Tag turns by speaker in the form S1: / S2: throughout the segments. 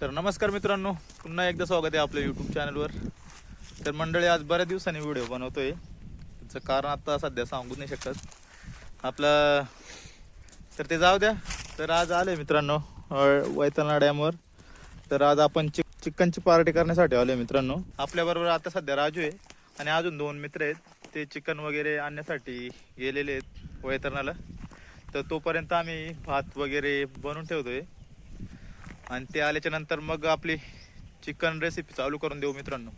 S1: तर नमस्कार मित्रांनो पुन्हा एकदा स्वागत आहे आपल्या यूट्यूब चॅनलवर तर मंडळी आज बऱ्याच दिवसांनी व्हिडिओ बनवतो आहे त्याचं कारण आता सध्या सांगू नाही शकत. आपलं तर ते जाऊ द्या. तर आज आले मित्रांनो वैतलना डॅमवर तर आज आपण चिक चिकनची पार्टी करण्यासाठी आलोय मित्रांनो. आपल्याबरोबर आता सध्या राजू आहे आणि अजून दोन मित्र आहेत. ते चिकन वगैरे आणण्यासाठी गेलेले आहेत वैतरणाला. तर तोपर्यंत आम्ही भात वगैरे बनवून ठेवतो आहे आणि ते आल्याच्यानंतर मग आपली चिकन रेसिपी चालू करून देऊ मित्रांनो.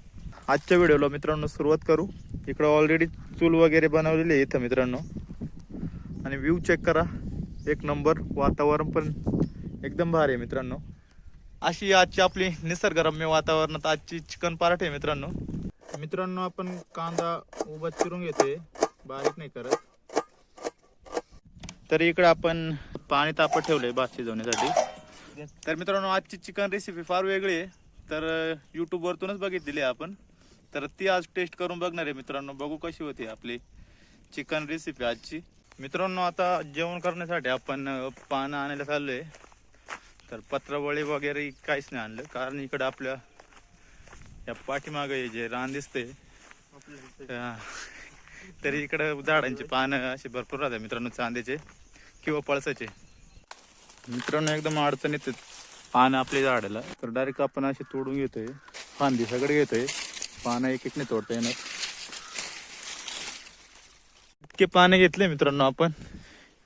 S1: आजच्या व्हिडिओला मित्रांनो सुरुवात करू. इकडं ऑलरेडी चूल वगैरे बनवलेली आहे इथं मित्रांनो. आणि व्ह्यू चेक करा. एक नंबर वातावरण पण एकदम भारी आहे मित्रांनो. अशी आजची आपली निसर्गरम्य वातावरणात आजची चिकन पराठे आहे मित्रांनो. मित्रांनो आपण कांदा उभा चिरून घेते बारीक नाही करत. तर इकडे आपण पाणी तापत ठेवलंय भात शिजवण्यासाठी. तर मित्रांनो आजची चिकन रेसिपी फार वेगळी आहे. तर यूट्यूब वरतूनच बघितलेली आहे आपण. तर ती आज टेस्ट करून बघणार आहे मित्रांनो. बघू कशी होती आपली चिकन रेसिपी आजची. मित्रांनो आता जेवण करण्यासाठी आपण पानं आणायला चाललोय. तर पत्रावळी वगैरे काहीच नाही आणलं. कारण इकडे आपल्या या पाठीमागे जे रान दिसते तरी इकडं झाडांची पानं अशी भरपूर राहतात मित्रांनो चांद्याचे किंवा पळसाचे. मित्रांनो एकदम अडचण येते पानं आपल्या झाडाला. तर डायरेक्ट आपण असे तोडून घेतोय. फांदी सगळे घेतोय. पानं एक एक तोडता येणार. इतके पानं घेतले मित्रांनो आपण.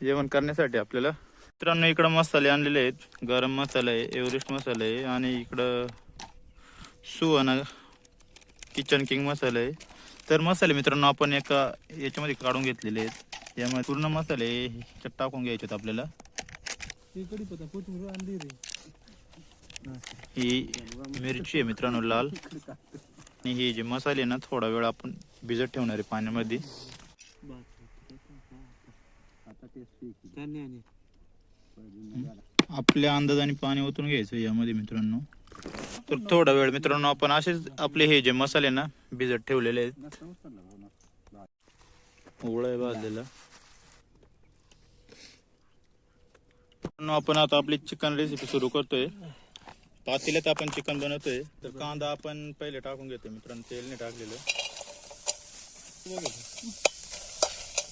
S1: जेवण करण्यासाठी आपल्याला. मित्रांनो इकडं मसाले आणलेले आहेत. गरम मसाला आहे एव्हरेस्ट मसाला आहे आणि इकडं सुवर्ण किचन किंग मसाला आहे. तर मसाले मित्रांनो आपण एका याच्यामध्ये काढून घेतलेले आहेत. यामध्ये पूर्ण मसाले ह्याच्यात टाकून घ्यायचे आहेत आपल्याला. ही मिरची आहे मित्रांनो लाल. आणि ही जे मसाले आहे ना थोडा वेळ आपण भिजत ठेवणार आहे पाण्यामध्ये. आपल्या अंदाजाने पाणी ओतून घ्यायचं यामध्ये मित्रांनो. तर थोडा वेळ मित्रांनो आपण असेच आपले हे जे मसाले ना भिजत ठेवलेले आहेत. ओळा आहे भाजलेला. आपण आता आपली चिकन रेसिपी सुरू करतोय. पातेल्यात आपण चिकन बनवतोय. तर कांदा आपण पहिले टाकून घेतोय मित्रांनो तेल नाही टाकलेलं.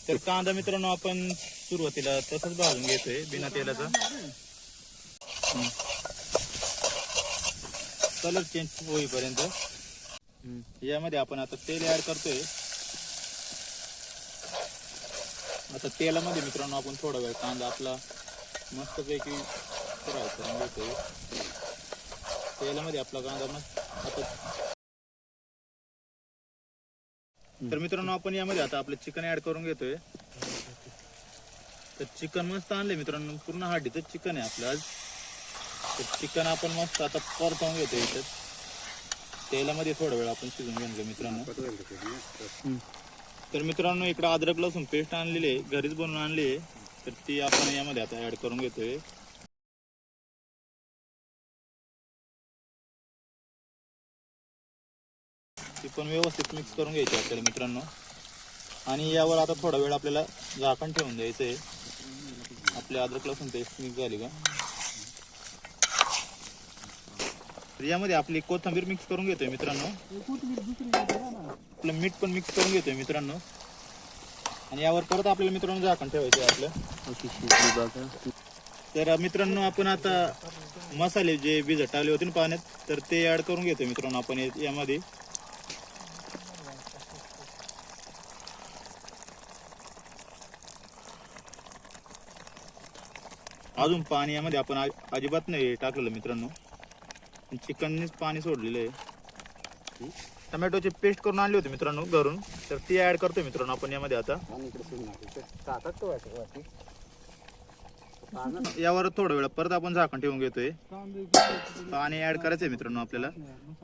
S1: तर कांदा मित्रांनो आपण सुरुवातीला तसंच भाजून घेतोय बिना तेलाचा. कलर चेंज होईपर्यंत. यामध्ये आपण आता तेल ऍड करतोय. आता तेलामध्ये मित्रांनो आपण थोडा वेळ कांदा आपला मस्तपैकी फ्राय करून घेतोय तेलामध्ये आपला कांदा मस्त आता तर मित्रांनो आपण यामध्ये आता आपलं चिकन ऍड करून घेतोय. तर चिकन मस्त आणले मित्रांनो पूर्ण हाडीचं चिकन आहे आपलं आज. तर चिकन आपण मस्त आता परतवून घेतोय याच्यात तेलामध्ये थोडा वेळ आपण शिजून घेऊन घेऊ मित्रांनो. तर मित्रांनो इकडे अद्रक लसूण पेस्ट आणलेली आहे घरीच बनवून आणली आहे. तर ती आपण यामध्ये आता ऍड करून घेतोय. ती पण व्यवस्थित मिक्स करून घ्यायची आपल्याला मित्रांनो. आणि यावर आता थोडा वेळ आपल्याला झाकण ठेवून द्यायचं आहे. आपली अद्रक लसूण पेस्ट मिक्स झाली का? तर यामध्ये आपली कोथिंबीर मिक्स करून घेतोय मित्रांनो. आपलं मीठ पण मिक्स करून घेतोय मित्रांनो. आणि यावर परत आपल्याला मित्रांनो झाकण ठेवायचं आहे आपलं. तर मित्रांनो आपण आता मसाले जे भिजत टाकले होते ना पाण्यात तर ते ऍड करून घेतोय मित्रांनो आपण या- यामध्ये. अजून पाणी यामध्ये आपण आ- अजिबात नाही टाकलेलं मित्रांनो. चिकननेच पाणी सोडलेलं आहे. टमॅटोची पेस्ट करून आणली होती मित्रांनो घरून. तर ती ऍड करतोय मित्रांनो आपण यामध्ये आता. यावर थोडा वेळ परत आपण झाकण ठेवून घेतोय. पाणी ऍड करायचंय मित्रांनो आपल्याला.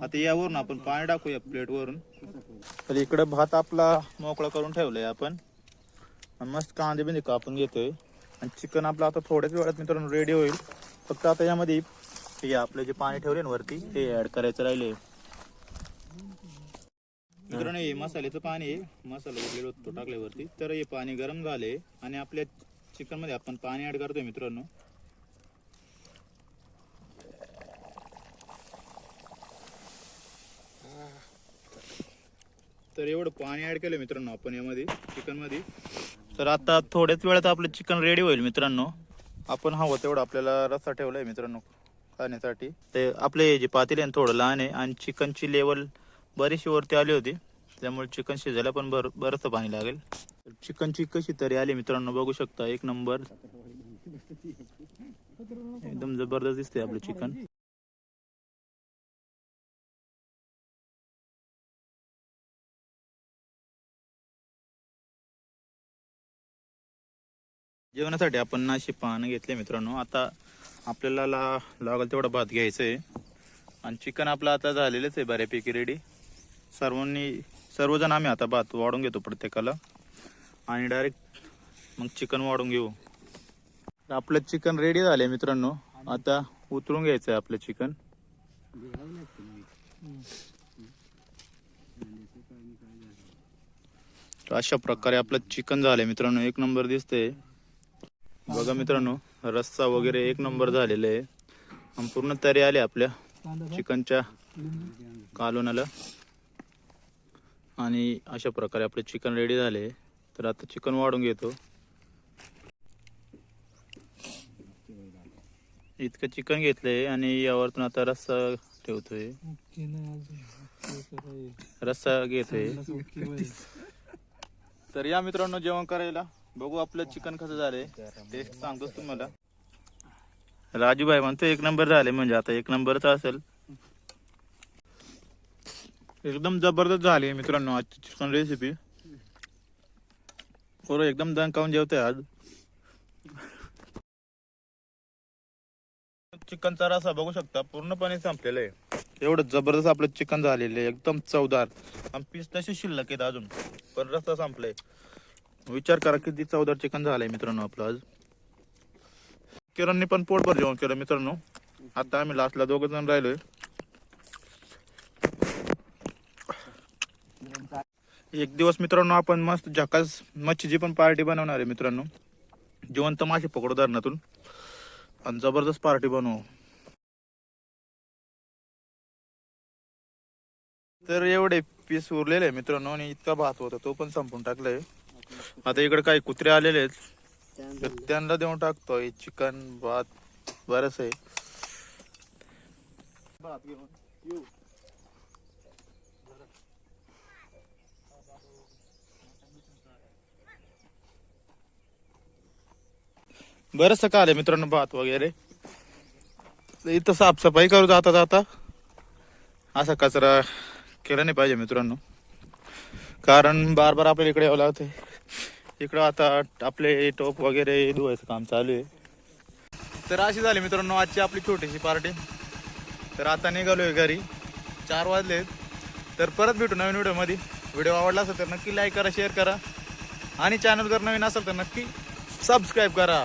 S1: आता यावरून आपण पाणी टाकूया प्लेट वरून. तर इकडे भात आपला मोकळा करून ठेवलाय आपण. मस्त कांदे बिंदे कापून घेतोय. आणि चिकन आपलं आता थोड्याच वेळात मित्रांनो रेडी होईल. फक्त आता यामध्ये हे आपलं जे पाणी ठेवले ना वरती ते ऍड करायचं राहिले मित्रांनो हे मसाल्याचं पाणी आहे. मसाला उरलेला होतं टाकल्यावरती. तर हे पाणी गरम झाले आणि आपल्या चिकनमध्ये आपण पाणी ऍड करतोय मित्रांनो. तर एवढं पाणी ऍड केलं मित्रांनो आपण यामध्ये चिकनमध्ये तर आता थोड्याच वेळात आपलं चिकन रेडी होईल मित्रांनो. आपण हवं तेवढं आपल्याला रस्सा ठेवलाय मित्रांनो खाण्यासाठी. ते आपले जे पातेले थोडं लहान आहे आणि चिकनची लेवल बरीचशी वरती आली होती. त्यामुळे चिकन शिजायला पण बर बरंच पाणी लागेल. चिकनची कशी तरी आली मित्रांनो बघू शकता. एक नंबर. एकदम जबरदस्त दिसते आपलं चिकन जेवणासाठी आपण नाशी पानं घेतले मित्रांनो. आता आपल्याला ला लागेल तेवढा भात घ्यायचा आहे आणि चिकन आपलं आता झालेलंच आहे बऱ्यापैकी रेडी सर्वांनी सर्वजण आम्ही आता भात वाढून घेतो प्रत्येकाला. आणि डायरेक्ट मग चिकन वाढून घेऊ. तर आपलं चिकन रेडी झाले मित्रांनो. आता उतरून घ्यायचं आहे आपलं चिकन अशा प्रकारे आपलं चिकन झालंय मित्रांनो. एक नंबर दिसतंय. बघा मित्रांनो रस्सा वगैरे एक नंबर झालेला आहे. पूर्ण तरी आले आपल्या चिकनच्या कालोनाला आणि अशा प्रकारे आपले चिकन रेडी झाले. तर आता चिकन वाढून घेतो. इतकं चिकन घेतलंय आणि यावरतून आता रस्सा ठेवतोय. रस्सा घेतोय. तर या मित्रांनो जेवण करायला. बघू आपलं चिकन कसं झालंय. टेस्ट सांगतोच तुम्हाला. राजूभाई म्हणतो एक नंबर झाले. म्हणजे आता एक नंबरच असेल. एकदम जबरदस्त झाली मित्रांनो आजची चिकन रेसिपी पोरं एकदम दणकावून जेवते आज. चिकनचा रसा बघू शकता पूर्णपणे संपलेला आहे. एवढं जबरदस्त आपलं चिकन झालेलं आहे एकदम चवदार. आणि पीस तसे शिल्लक आहेत अजून पण रस्ता संपलाय. विचार करा किती चवदार चिकन झालंय मित्रांनो आपलं आज. किरणने पण पोटभर जेवण केलं मित्रांनो. आता आम्ही लास्टला दोघ जण राहिलोय. एक दिवस मित्रांनो आपण मस्त झकास मच्छीची पण पार्टी बनवणार आहे मित्रांनो. जिवंत मासे पकडू धरणातून. आणि जबरदस्त पार्टी बनवू. तर एवढे पीस उरलेले आहे मित्रांनो आणि इतका भात होता तो पण संपून टाकलाय. आता इकडे काही कुत्रे आलेले आहेत. तर त्यांना देऊन टाकतोय चिकन भात बरंच आहे. बरंच का आलं मित्रांनो भात वगैरे. इथं साफसफाई करू जाता जाता असा कचरा केला नाही पाहिजे मित्रांनो. कारण बार बार आपल्याला इकडे यावं लागते इकडं आता आपले टोप वगैरे धुवायचं काम चालू आहे. तर अशी झाली मित्रांनो आजची आपली छोटीशी पार्टी. तर आता निघालोय घरी. चार वाजलेत. तर परत भेटू नवीन व्हिडिओमध्ये. व्हिडिओ आवडला असेल तर नक्की लाईक करा शेअर करा. आणि चॅनल जर नवीन असेल तर नक्की सबस्क्राईब करा.